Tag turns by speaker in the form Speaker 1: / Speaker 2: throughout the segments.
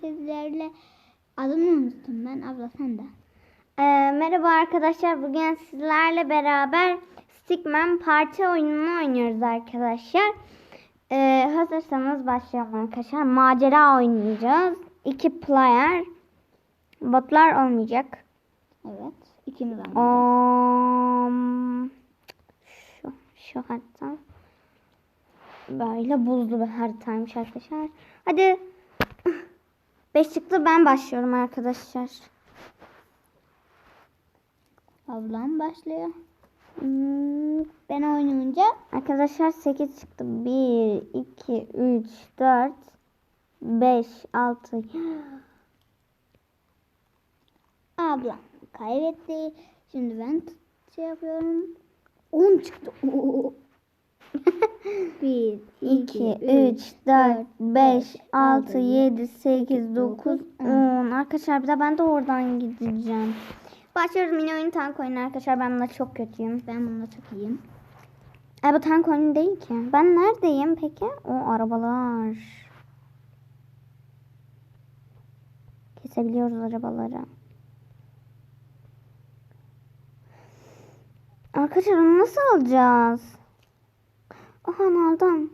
Speaker 1: sizlerle adını unuttum ben abla sen de.
Speaker 2: Ee, merhaba arkadaşlar. Bugün sizlerle beraber Stickman parti oyununu oynuyoruz arkadaşlar. Ee, hazırsanız başlayalım arkadaşlar. Macera oynayacağız. İki player. Botlar olmayacak.
Speaker 1: Evet. İkimiz anladık.
Speaker 2: Um, şu, şu harita. Böyle buzlu bir haritaymış arkadaşlar. Hadi. Beş çıktı ben başlıyorum arkadaşlar.
Speaker 1: Ablam başlıyor.
Speaker 2: Hmm,
Speaker 1: Ben oynayınca
Speaker 2: Arkadaşlar 8 çıktı. 1, 2, 3, 4, 5, 6.
Speaker 1: ablam kaybetti. Şimdi ben şey yapıyorum. 10 çıktı. Oo. 1,
Speaker 2: 2, 3, 4, 5, 6, 7, 8, 9, 10. Arkadaşlar bir de ben de oradan gideceğim. Başlıyoruz mini oyun tank oyunu arkadaşlar. Ben bunda çok kötüyüm.
Speaker 1: Ben bunda çok iyiyim.
Speaker 2: E bu tank oyunu değil ki. Ben neredeyim peki? O arabalar. Kesebiliyoruz arabaları. Arkadaşlar onu nasıl alacağız? Aha aldım.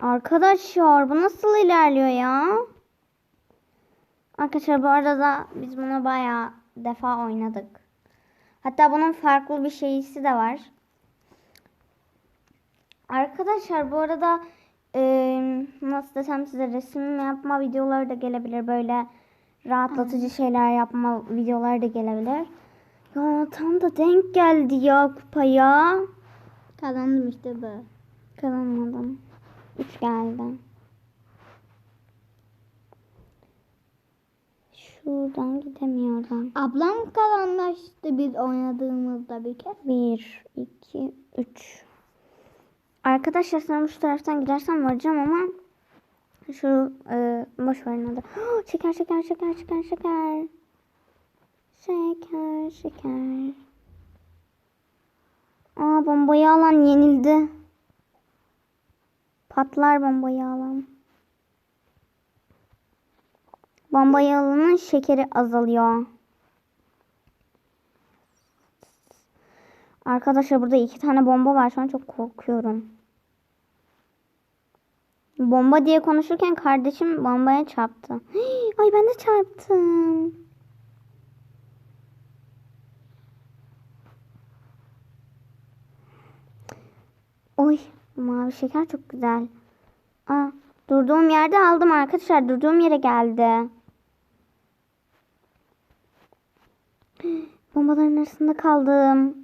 Speaker 2: Arkadaşlar bu nasıl ilerliyor ya? Arkadaşlar bu arada biz bunu bayağı defa oynadık. Hatta bunun farklı bir şeysi de var. Arkadaşlar bu arada e, nasıl desem size resim yapma videoları da gelebilir. Böyle rahatlatıcı şeyler yapma videoları da gelebilir. Ya tam da denk geldi ya kupaya.
Speaker 1: Kazandım işte bu.
Speaker 2: Kazanmadım. Üç geldi. Şuradan gidemiyorum.
Speaker 1: Ablam kazanmıştı biz oynadığımızda bir kez.
Speaker 2: Bir, iki, üç. Arkadaşlar sana şu taraftan gidersem varacağım ama şu e, boş verin adı. Şeker, şeker, şeker, şeker, şeker. Şeker, şeker. Aa bombayı alan yenildi. Patlar bombayı alan. Bombayı alanın şekeri azalıyor. Arkadaşlar burada iki tane bomba var. Şu an çok korkuyorum. Bomba diye konuşurken kardeşim bombaya çarptı. Ay ben de çarptım. Oy mavi şeker çok güzel. Aa, durduğum yerde aldım arkadaşlar. Durduğum yere geldi. Bombaların arasında kaldım.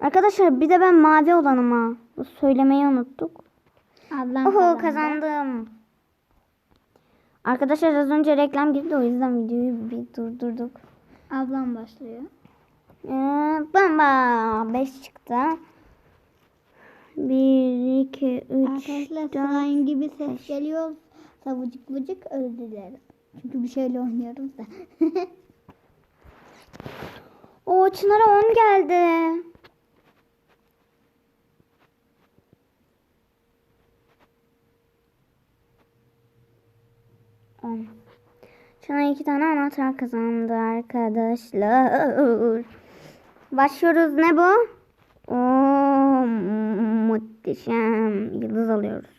Speaker 2: Arkadaşlar bir de ben mavi olanıma. Söylemeyi unuttuk.
Speaker 1: Ablam
Speaker 2: Oho
Speaker 1: kazandı.
Speaker 2: kazandım. Arkadaşlar az önce reklam girdi o yüzden videoyu bir durdurduk.
Speaker 1: Ablam başlıyor.
Speaker 2: Ee, bomba 5 çıktı. 1, 2, 3,
Speaker 1: Arkadaşlar
Speaker 2: 4.
Speaker 1: slime gibi ses geliyor. Savucuk vucuk özür dileriz. Çünkü bir şeyle oynuyoruz da.
Speaker 2: O Çınar'a 10 geldi. On. Çınar iki tane anahtar kazandı arkadaşlar. Başlıyoruz ne bu? Oo, muhteşem. Yıldız alıyoruz.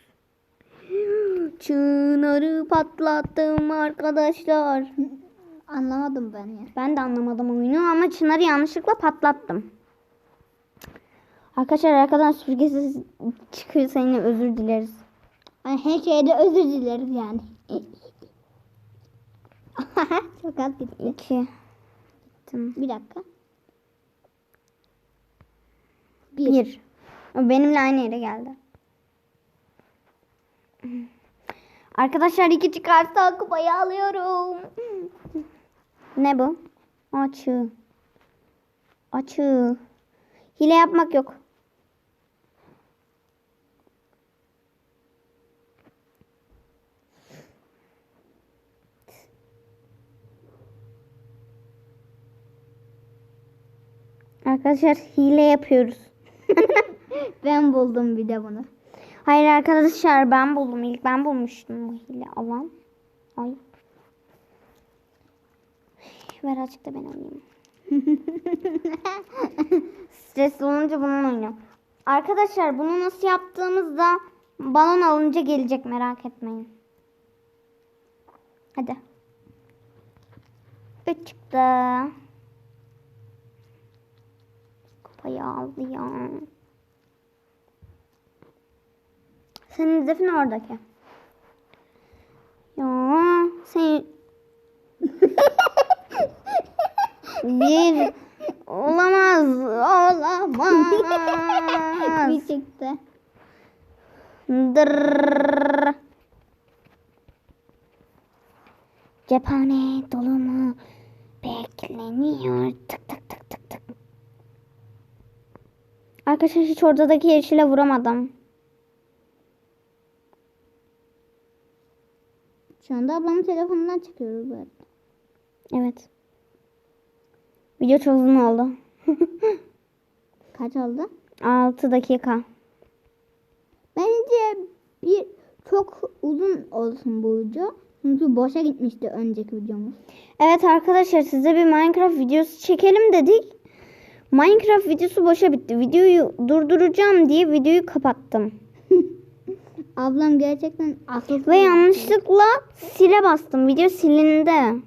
Speaker 2: Çınar'ı patlattım arkadaşlar.
Speaker 1: Anlamadım ben ya.
Speaker 2: Ben de anlamadım oyunu ama Çınar'ı yanlışlıkla patlattım. Arkadaşlar arkadan süpürgesiz çıkıyorsa yine özür dileriz.
Speaker 1: Hani her şeyde özür dileriz yani. Çok az gitti.
Speaker 2: İki. Gittim.
Speaker 1: Bir dakika.
Speaker 2: Bir. O benimle aynı yere geldi. Arkadaşlar iki çıkarsa kupayı alıyorum. Ne bu? Açı. Açı. Hile yapmak yok. Arkadaşlar hile yapıyoruz.
Speaker 1: Ben buldum bir de bunu.
Speaker 2: Hayır arkadaşlar ben buldum. İlk ben bulmuştum bu hile alan. Ay. Ver açık da ben oynayayım. Stresli olunca bunun oynuyorum. Arkadaşlar bunu nasıl yaptığımızda balon alınca gelecek merak etmeyin. Hadi. Üç çıktı. Kupayı aldı ya. Senin hedefin oradaki. Ya sen bir olamaz olamaz.
Speaker 1: Bir çıktı.
Speaker 2: Dırrrr. Cephane dolu mu? Bekleniyor. Arkadaşlar hiç ortadaki yeşile vuramadım.
Speaker 1: Şu anda ablamın telefonundan çıkıyoruz bu arada.
Speaker 2: Evet. Video çok uzun oldu.
Speaker 1: Kaç oldu?
Speaker 2: 6 dakika.
Speaker 1: Bence bir çok uzun olsun bu video. Çünkü boşa gitmişti önceki videomuz.
Speaker 2: Evet arkadaşlar size bir Minecraft videosu çekelim dedik. Minecraft videosu boşa bitti. Videoyu durduracağım diye videoyu kapattım.
Speaker 1: Ablam gerçekten akılsız.
Speaker 2: Ve yanlışlıkla sile bastım. Video silindi.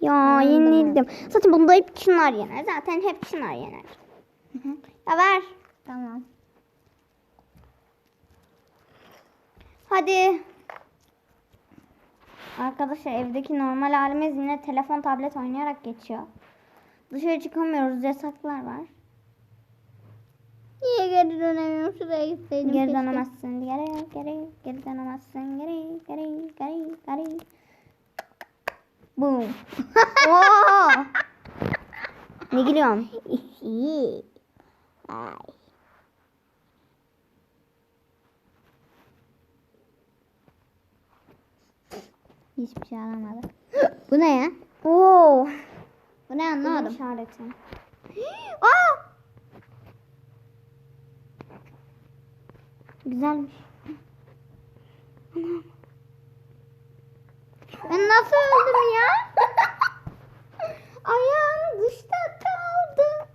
Speaker 2: Ya yenildim. Zaten bunda hep Çınar yener. Zaten hep Çınar yener. Ya ver.
Speaker 1: Tamam.
Speaker 2: Hadi. Arkadaşlar evdeki normal halimiz yine telefon tablet oynayarak geçiyor. Dışarı çıkamıyoruz. Yasaklar var.
Speaker 1: Niye geri dönemiyorum? Şuraya gitseydim.
Speaker 2: Geri
Speaker 1: keşke.
Speaker 2: dönemezsin. Geri geri geri dönemezsin. Geri geri geri geri. Boom. Oo. ne gülüyorsun?
Speaker 1: İyi. Ay. Hiçbir şey alamadım. Bu ne ya?
Speaker 2: Oo.
Speaker 1: Bu ne anlamadım.
Speaker 2: İşareti.
Speaker 1: Aa!
Speaker 2: Güzelmiş.
Speaker 1: Ben nasıl öldüm ya? Ayağım dışta kaldı.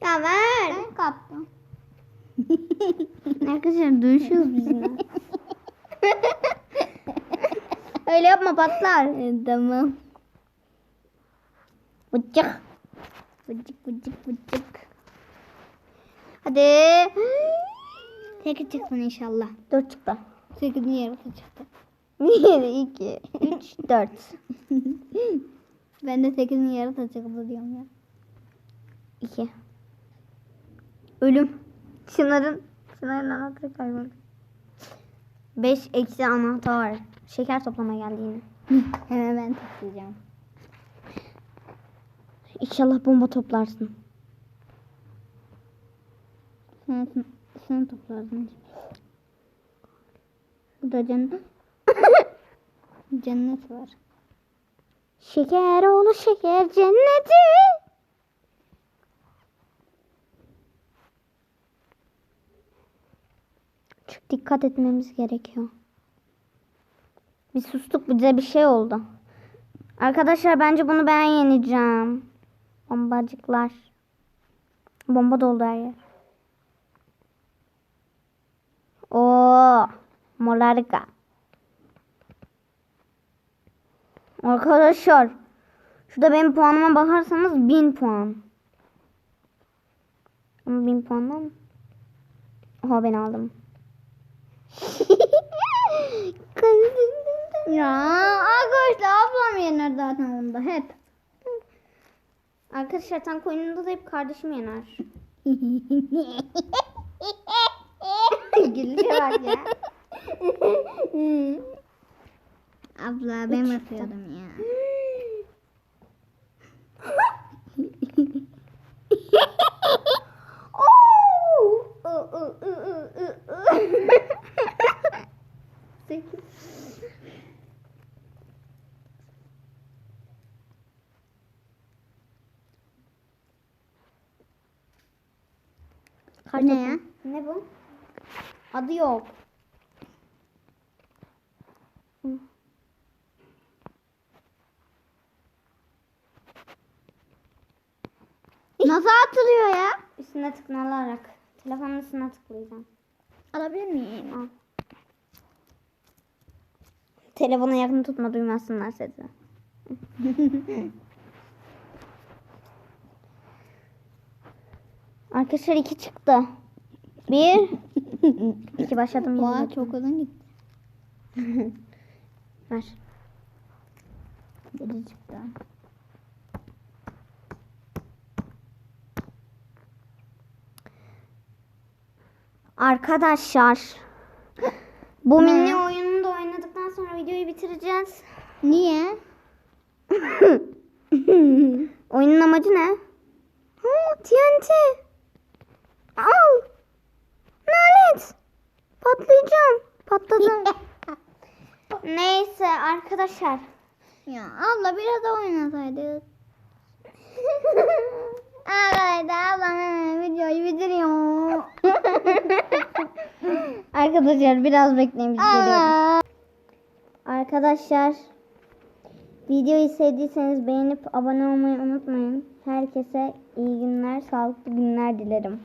Speaker 2: Ya ver.
Speaker 1: Ben kaptım.
Speaker 2: Arkadaşlar dönüşüyoruz biz yine. Öyle yapma patlar.
Speaker 1: E, tamam.
Speaker 2: Bıcık.
Speaker 1: Bıcık bıcık bıcık.
Speaker 2: Hadi.
Speaker 1: Tek çıksın inşallah.
Speaker 2: Dört çıktı.
Speaker 1: Sekizin yarısı çıktı.
Speaker 2: Bir, iki, üç, dört.
Speaker 1: Ben de sekizin yarısı çıktı diyorum ya.
Speaker 2: İki. Ölüm. Çınar'ın, Çınar'ın anahtarı kayboldu. Beş eksi anahtar. Şeker toplama geldi yine.
Speaker 1: Hemen ben toplayacağım.
Speaker 2: İnşallah bomba toplarsın.
Speaker 1: Sen, sen toplarsın. Bu da cennet. cennet var.
Speaker 2: Şeker oğlu şeker cenneti. Dikkat etmemiz gerekiyor. Bir sustuk bize bir şey oldu. Arkadaşlar bence bunu ben yeneceğim. Bombacıklar. Bomba doldu her yer. Oo, molarika. Arkadaşlar şurada benim puanıma bakarsanız 1000 puan. Ama 1000 puandan Oha ben aldım.
Speaker 1: Ya arkadaşlar ablam yener zaten onda hep.
Speaker 2: Arkadaşlar tank oyununda da hep kardeşim yener. Gülüşe bak ya.
Speaker 1: Abla ben bakıyordum ya.
Speaker 2: yok.
Speaker 1: Nasıl atılıyor ya?
Speaker 2: Üstüne tıklanarak. Telefonun üstüne tıklayacağım.
Speaker 1: Alabilir miyim?
Speaker 2: Al. Telefona yakın tutma duymasınlar sesi. Arkadaşlar iki çıktı. Bir. İki başladım.
Speaker 1: Oha çok uzun gitti.
Speaker 2: Ver.
Speaker 1: Biri çıktı.
Speaker 2: Arkadaşlar. Bu mini oyununu da oynadıktan sonra videoyu bitireceğiz.
Speaker 1: Niye?
Speaker 2: Oyunun amacı ne? Ha, TNT. Al. Lanet. Patlayacağım. Patladım. Neyse arkadaşlar.
Speaker 1: ya abla biraz da oynasaydık. Arkadaşlar ablam videoyu bitiriyor.
Speaker 2: arkadaşlar biraz bekleyin biz geliyoruz. Arkadaşlar videoyu sevdiyseniz beğenip abone olmayı unutmayın. Herkese iyi günler, sağlıklı günler dilerim.